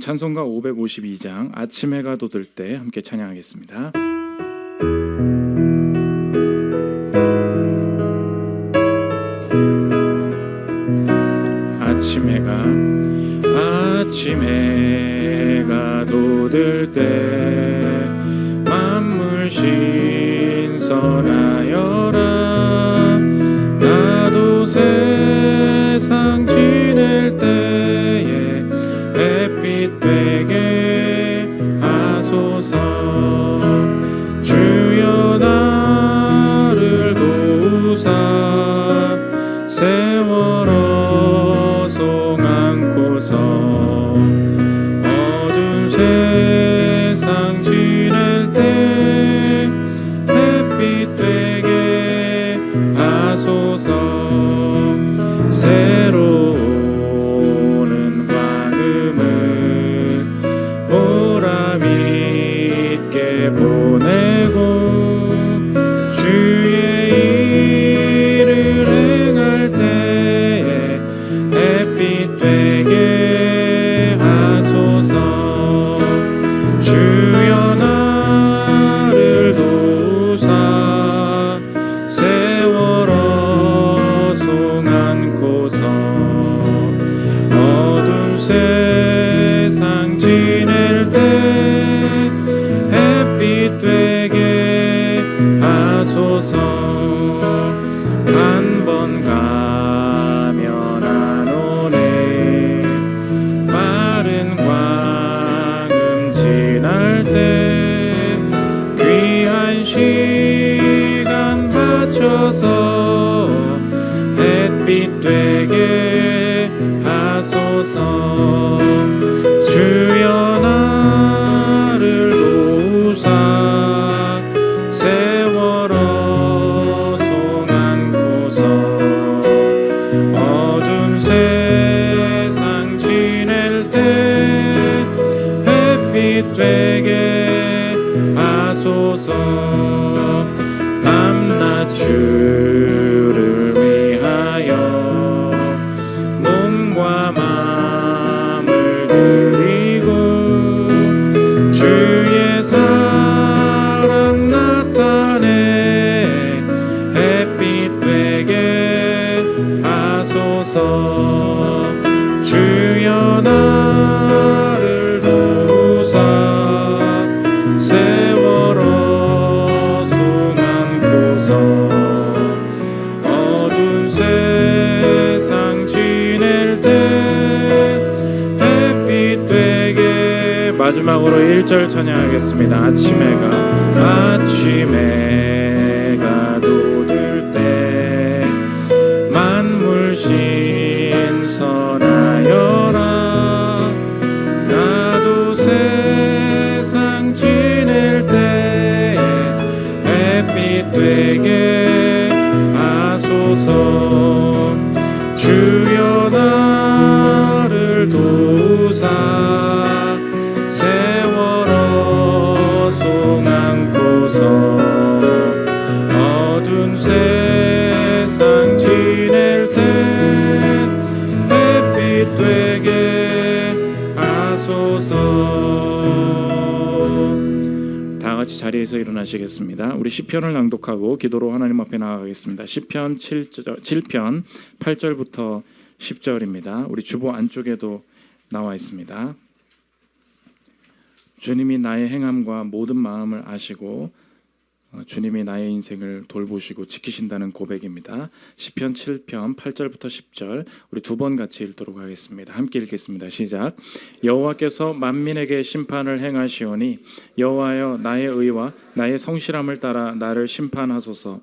찬송가 552장 아침 해가 돋을 때 함께 찬양하겠습니다. 아침 해가 아침 해가 돋을 때 만물 신선하 마지막으로 1절 찬양하겠습니다. 아침 해가 아침 해 자리에서 일어나시겠습니다. 우리 시편을 낭독하고 기도로 하나님 앞에 나아가겠습니다. 시편 7절, 7편 8절부터 10절입니다. 우리 주보 안쪽에도 나와 있습니다. 주님이 나의 행함과 모든 마음을 아시고 어, 주님이 나의 인생을 돌보시고 지키신다는 고백입니다. 시편 7편 8절부터 10절 우리 두 번 같이 읽도록 하겠습니다. 함께 읽겠습니다. 시작. 여호와께서 만민에게 심판을 행하시오니 여호와여 나의 의와 나의 성실함을 따라 나를 심판하소서.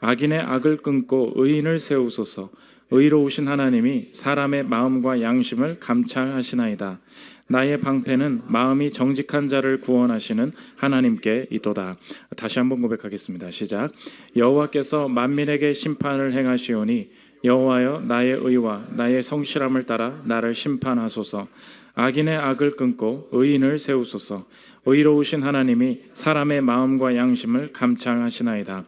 악인의 악을 끊고 의인을 세우소서. 의로우신 하나님이 사람의 마음과 양심을 감찰하시나이다. 나의 방패는 마음이 정직한 자를 구원하시는 하나님께 있도다. 다시 한번 고백하겠습니다. 시작. 여호와께서 만민에게 심판을 행하시오니 여호와여 나의 의와 나의 성실함을 따라 나를 심판하소서. 악인의 악을 끊고 의인을 세우소서. 의로우신 하나님이 사람의 마음과 양심을 감찰하시나이다.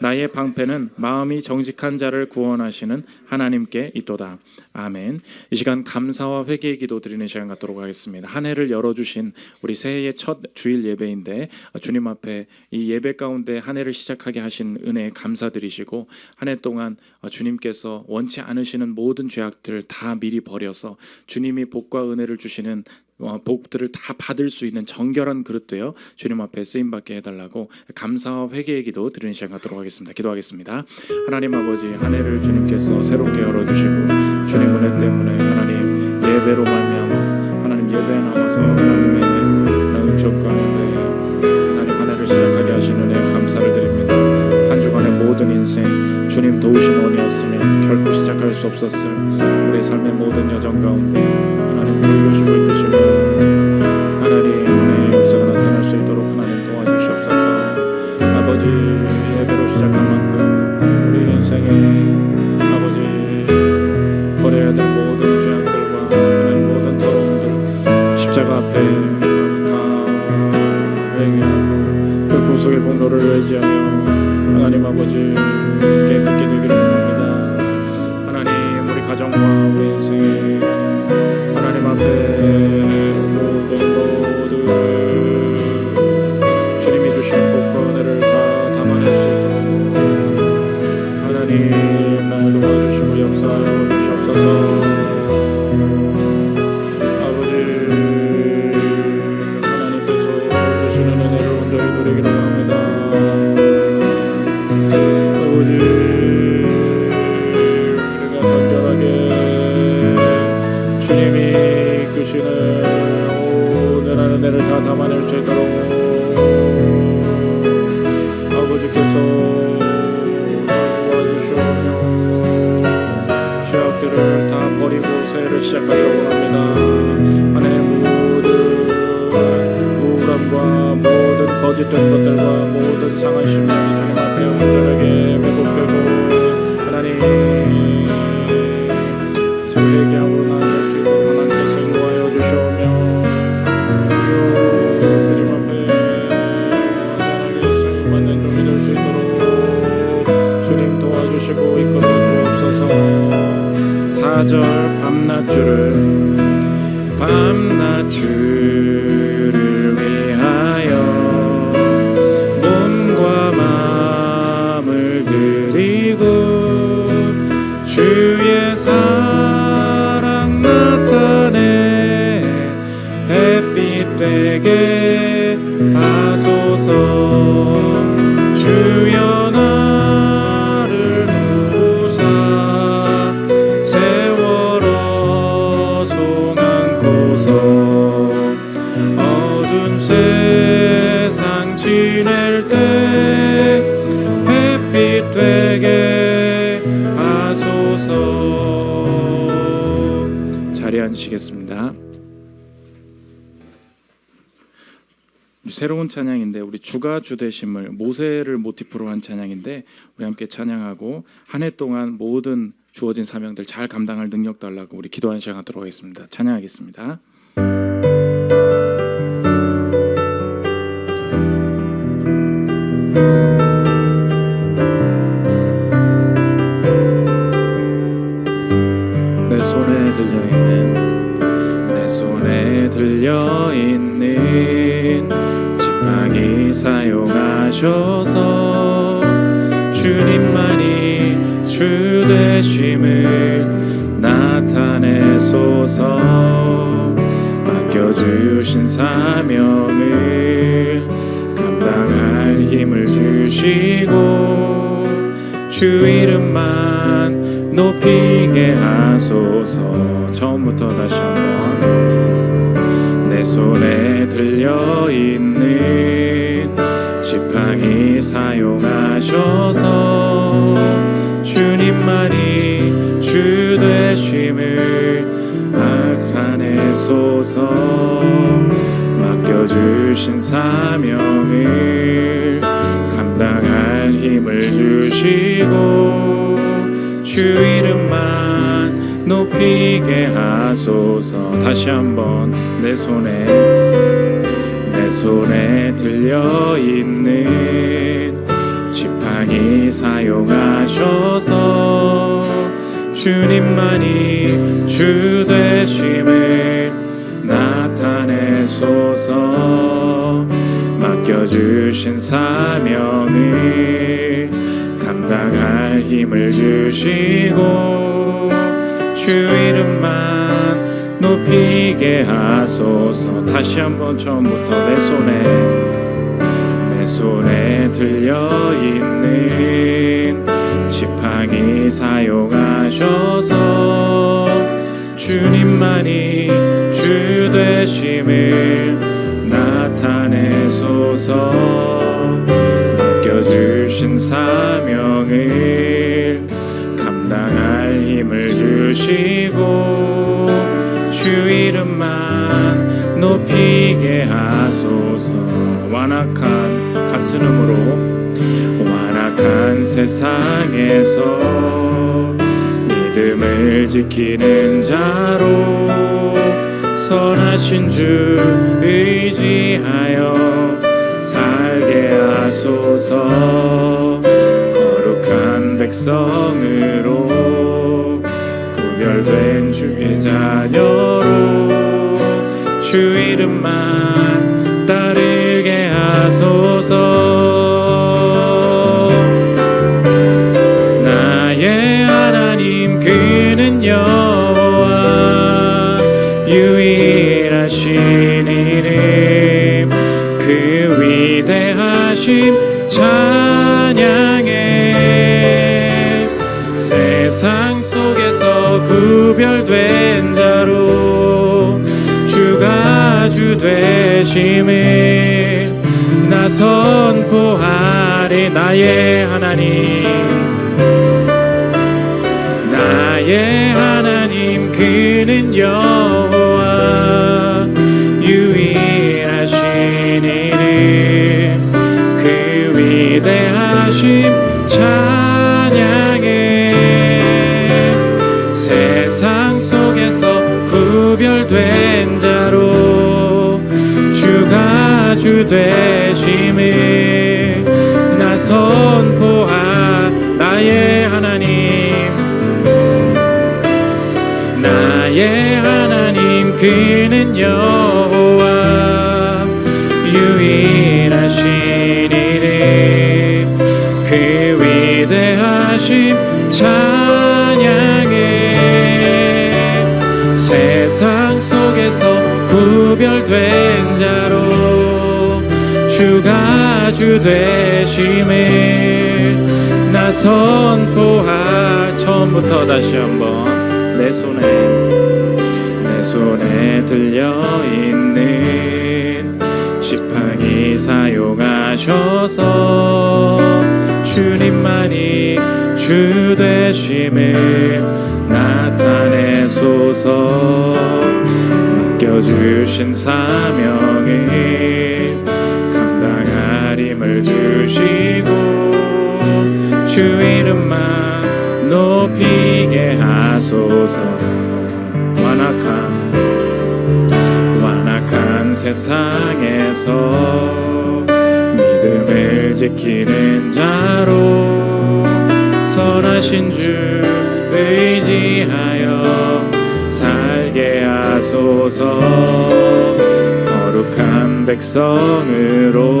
나의 방패는 마음이 정직한 자를 구원하시는 하나님께 있도다. 아멘. 이 시간 감사와 회개의 기도 드리는 시간 갖도록 하겠습니다. 한 해를 열어주신 우리 새해의 첫 주일 예배인데 주님 앞에 이 예배 가운데 한 해를 시작하게 하신 은혜에 감사드리시고 한 해 동안 주님께서 원치 않으시는 모든 죄악들을 다 미리 버려서 주님이 복과 은혜를 주시는 어, 복들을 다 받을 수 있는 정결한 그릇 되어 주님 앞에 쓰임 받게 해달라고 감사와 회개의 기도 드리는 시간 갖도록 하겠습니다. 기도하겠습니다. 하나님 아버지 한 해를 주님께서 새롭게 열어 주시고 주님 은혜 때문에 하나님 예배로 말미암아 하나님 예배에 나와서 하나님의 은총 가운데 하나님 한 해를 시작하게 하신 은혜 감사를 드립니다. 한 주간의 모든 인생 주님 도우신 원이었으면 결코 시작할 수 없었을 우리 삶의 모든 여정 가운데 하나님 거짓된 것들과 모든 상한 심령이 주님 새로운 찬양인데 우리 주가 주 되심을 모세를 모티프로 한 찬양인데 우리 함께 찬양하고 한 해 동안 모든 주어진 사명들 잘 감당할 능력 달라고 우리 기도하는 시간 갖도록 하겠습니다. 찬양하겠습니다. 주 이름만 높이게 하소서. 처음부터 다시 한번 내 손에 들려 있는 지팡이 사용하셔서 주님만이 주 되심을 나타내소서 맡겨주신 사명을 힘을 주시고 주 이름만 높이게 하소서. 다시 한번 내 손에 내 손에 들려 있는 지팡이 사용하셔서 주님만이 주 되심을 나타내소서 맡겨주신 사명을 감당할 힘을 주시고 주 이름만 높이게 하소서. 다시 한번 처음부터 내 손에 내 손에 들려 있는 지팡이 사용하셔서 주님만이 주 되심을 나타내소서 맡겨주신 사명을 감당할 힘을 주시고 주 이름만 높이게 하소서. 완악한 같은 음으로 완악한 세상에서 믿음을 지키는 자로 선하신 주 의지하여 하소서. 거룩한 백성으로 구별된 주의 자녀로 주 이름만 되심을 나 선포하리 나의 하나님. 나의 하나님 그는 여 위대하심 찬양해. 세상 속에서 구별된 자로 주가 주 되심을 나 선포하 처음부터 다시 한번 내 손에 내 손에 들려 있는 지팡이 사용하셔서 주님만이 주 되심을 나타내소서. 맡겨주신 사명을 감당할 힘을 주시고 주 이름만 높이게 하소서. 완악한 완악한 세상에서 지키는 자로 선하신 주 의지하여 살게 하소서. 거룩한 백성으로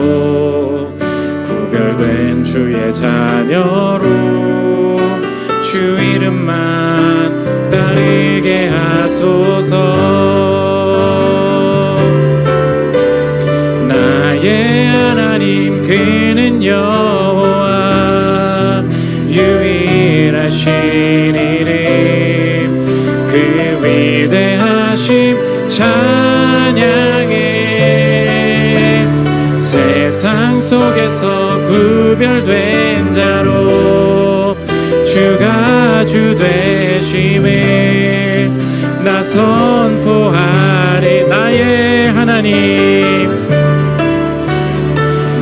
구별된 주의 자녀로 주 이름만 따르게 하소서 구별된 자로 주가 주 되심을 나 선포하리 나의 하나님.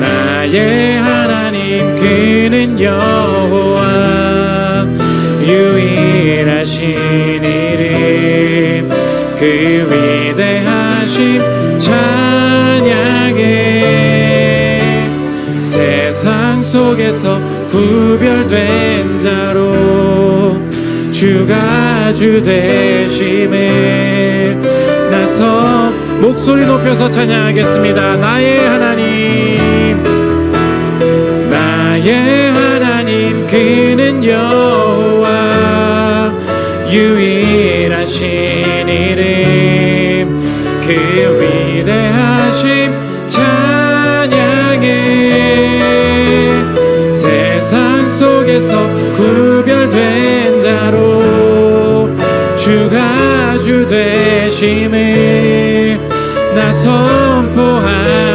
나의 하나님 그는 여호와 유일하신 이름. 그 위대하심 속에서 구별된 자로 주가 주 되심을 나서 목소리 높여서 찬양하겠습니다. 나의 하나님 나의 하나님 그는 여호와 유일하신 이름. 그 위 속에서 구별된 자로 주가 주 되심을 나 선포하니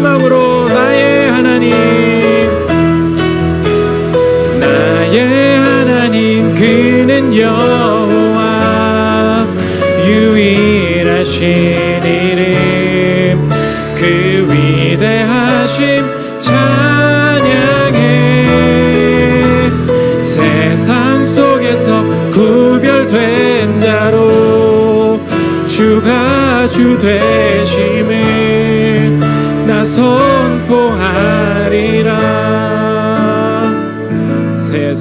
마지막으로 나의 하나님. 나의 하나님 그는 여호와 유일하신 이름. 그 위대하심 찬양해 세상 속에서 구별된 자로 주가 주되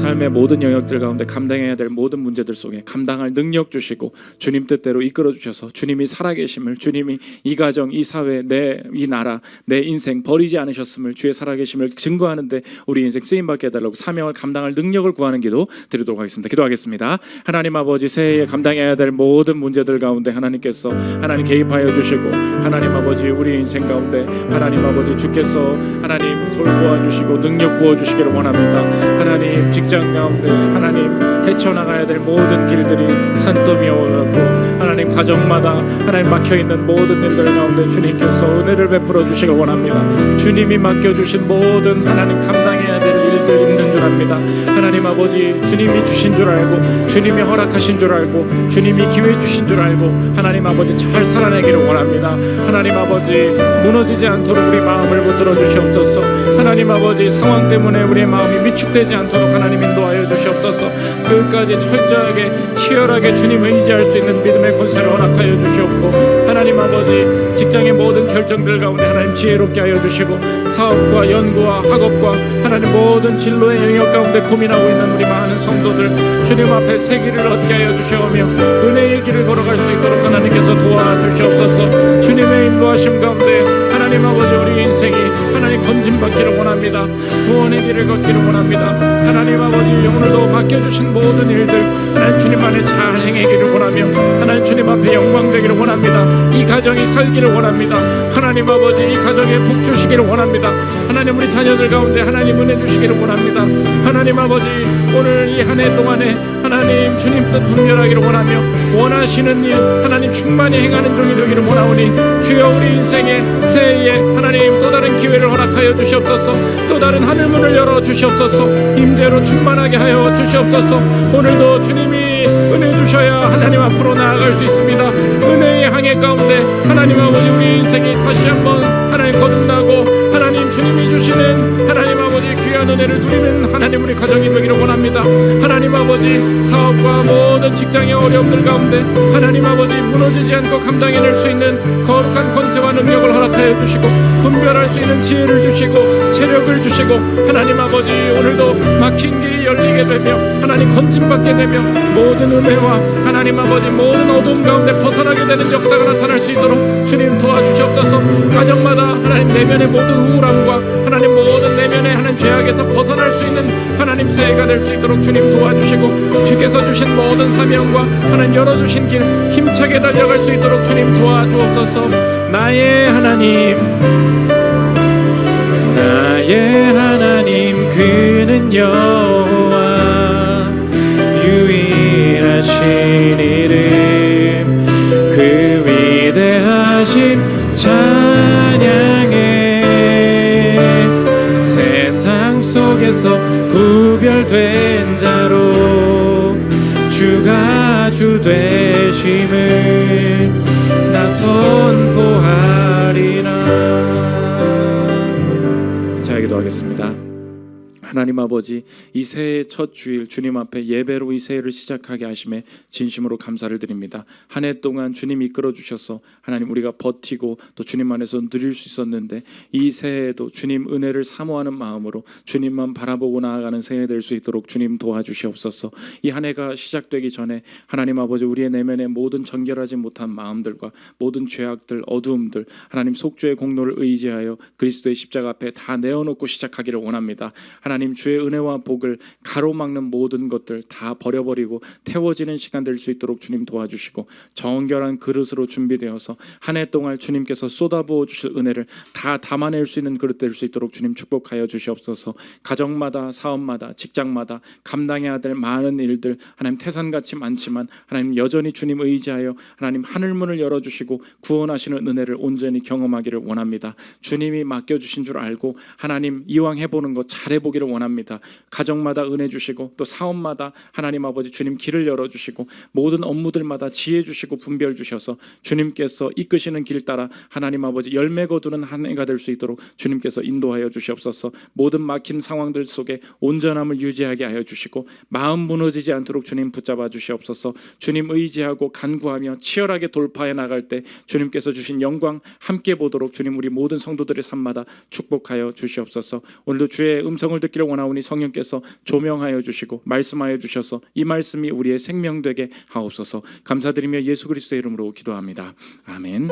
삶의 모든 영역들 가운데 감당해야 될 모든 문제들 속에 감당할 능력 주시고 주님 뜻대로 이끌어 주셔서 주님이 살아계심을 주님이 이 가정 이 사회 내 이 나라 내 인생 버리지 않으셨음을 주의 살아계심을 증거하는데 우리 인생 쓰임 받게 해달라고 사명을 감당할 능력을 구하는 기도 드리도록 하겠습니다. 기도하겠습니다. 하나님 아버지 새해에 감당해야 될 모든 문제들 가운데 하나님께서 하나님 개입하여 주시고 하나님 아버지 우리 인생 가운데 하나님 아버지 주께서 하나님 돌보아 주시고 능력 부어 주시기를 원합니다. 하나님 직장 가운데 하나님 헤쳐나가야 될 모든 길들이 산더미와 같고 하나님 가정마다 하나님 막혀 있는 모든 일들 가운데 주님께서 은혜를 베풀어 주시길 원합니다. 주님이 맡겨 주신 모든 하나님 감당해야 될 일들 있는 줄 압니다. 하나님 아버지 주님이 주신 줄 알고 주님이 허락하신 줄 알고 주님이 기회 주신 줄 알고 하나님 아버지 잘 살아내기를 원합니다. 하나님 아버지 무너지지 않도록 우리 마음을 붙들어 주시옵소서. 하나님 아버지 상황 때문에 우리의 마음이 위축되지 않도록 하나님 인도하여 주시옵소서. 끝까지 철저하게 치열하게 주님을 의지할 수 있는 믿음의 권세를 허락하여 주시옵고 하나님 아버지 직장의 모든 결정들 가운데 하나님 지혜롭게 하여 주시고 사업과 연구와 학업과 하나님 모든 진로의 영역 가운데 고민하고 있는 우리 많은 성도들 주님 앞에 새 길을 얻게 하여 주시오며 은혜의 길을 걸어갈 수 있도록 하나님께서 도와주시옵소서. 주님의 인도하심 가운데 하나님 아버지 우리 인생이 하나님 건진받기를 원합니다. 구원의 길을 걷기를 원합니다. 하나님 아버지 오늘도 맡겨주신 모든 일들 하나님 주님 안에 잘 행하기를 원하며 하나님 주님 앞에 영광 되기를 원합니다. 이 가정이 살기를 원합니다. 하나님 아버지 이 가정에 복 주시기를 원합니다. 하나님 우리 자녀들 가운데 하나님 은혜 주시기를 원합니다. 하나님 아버지 오늘 이 한 해 동안에 하나님 주님 뜻 분별하기를 원하며 원하시는 일 하나님 충만히 행하는 종이 되기를 원하오니 주여 우리 인생의 새해에 하나님 또 다른 기회를 허락하여 주시옵소서. 또 다른 하늘 문을 열어 주시옵소서. 임재로 충만하게 하여 주시옵소서. 오늘도 주님이 은혜 주셔야 하나님 앞으로 나아갈 수 있습니다. 은혜의 항해 가운데 하나님 아버지 우리 인생이 다시 한번 하나님 거듭나고 하나님 주님이 주시는 하나님 아버지 귀한 은혜를 누리는 하나님 우리 가정이 되기를 원합니다. 하나님 아버지 사업과 모든 직장의 어려움들 가운데 하나님 아버지 무너지지 않고 감당해낼 수 있는 거룩한 권세와 능력을 허락하여 주시고 분별할 수 있는 지혜를 주시고 체력을 주시고 하나님 아버지 오늘도 막힌 길이 열리게 되며 하나님 건진받게 되며 모든 은혜와 하나님 아버지 모든 어두움 가운데 벗어나게 되는 역사가 나타날 수 있도록 주님 도와주시옵소서. 가정마다 하나님 내면의 모든 우울함과 하나님 모든 내면의 하나님 죄악에서 벗어날 수 있는 하나님 새해가 될 수 있도록 주님 도와주시고 주께서 주신 모든 사명과 하나님 열어주신 길 힘차게 달려갈 수 있도록 주님 도와주옵소서. 나의 하나님 나의 하나님 그는 여 하신 이름 그 위대하신 찬양해 세상 속에서 구별된 자로 주가 주 되심을 나 선포하리라. 자 기도하겠습니다 하나님 아버지 이 새해 첫 주일 주님 앞에 예배로 이 새해를 시작하게 하심에 진심으로 감사를 드립니다. 한 해 동안 주님 이끌어 주셔서 하나님 우리가 버티고 또 주님 안에서 누릴 수 있었는데 이 새해에도 주님 은혜를 사모하는 마음으로 주님만 바라보고 나아가는 새해 될 수 있도록 주님 도와주시옵소서. 이 한 해가 시작되기 전에 하나님 아버지 우리의 내면의 모든 정결하지 못한 마음들과 모든 죄악들 어두움들 하나님 속죄의 공로를 의지하여 그리스도의 십자가 앞에 다 내어놓고 시작하기를 원합니다. 하나님 주의 은혜와 복을 가로막는 모든 것들 다 버려버리고 태워지는 시간 될 수 있도록 주님 도와주시고 정결한 그릇으로 준비되어서 한 해 동안 주님께서 쏟아부어 주실 은혜를 다 담아낼 수 있는 그릇 될 수 있도록 주님 축복하여 주시옵소서. 가정마다 사업마다 직장마다 감당해야 될 많은 일들 하나님 태산같이 많지만 하나님 여전히 주님 의지하여 하나님 하늘 문을 열어 주시고 구원하시는 은혜를 온전히 경험하기를 원합니다. 주님이 맡겨 주신 줄 알고 하나님 이왕 해보는 거 잘해 보기를 원합니다. 가정마다 은혜 주시고 또 사업마다 하나님 아버지 주님 길을 열어 주시고 모든 업무들마다 지혜 주시고 분별 주셔서 주님께서 이끄시는 길 따라 하나님 아버지 열매 거두는 한 해가 될 수 있도록 주님께서 인도하여 주시옵소서. 모든 막힌 상황들 속에 온전함을 유지하게 하여 주시고 마음 무너지지 않도록 주님 붙잡아 주시옵소서. 주님 의지하고 간구하며 치열하게 돌파해 나갈 때 주님께서 주신 영광 함께 보도록 주님 우리 모든 성도들의 삶마다 축복하여 주시옵소서. 오늘도 주의 음성을 듣 기를 원하오니 성령께서 조명하여 주시고 말씀하여 주셔서 이 말씀이 우리의 생명 되게 하옵소서. 감사드리며 예수 그리스도의 이름으로 기도합니다. 아멘.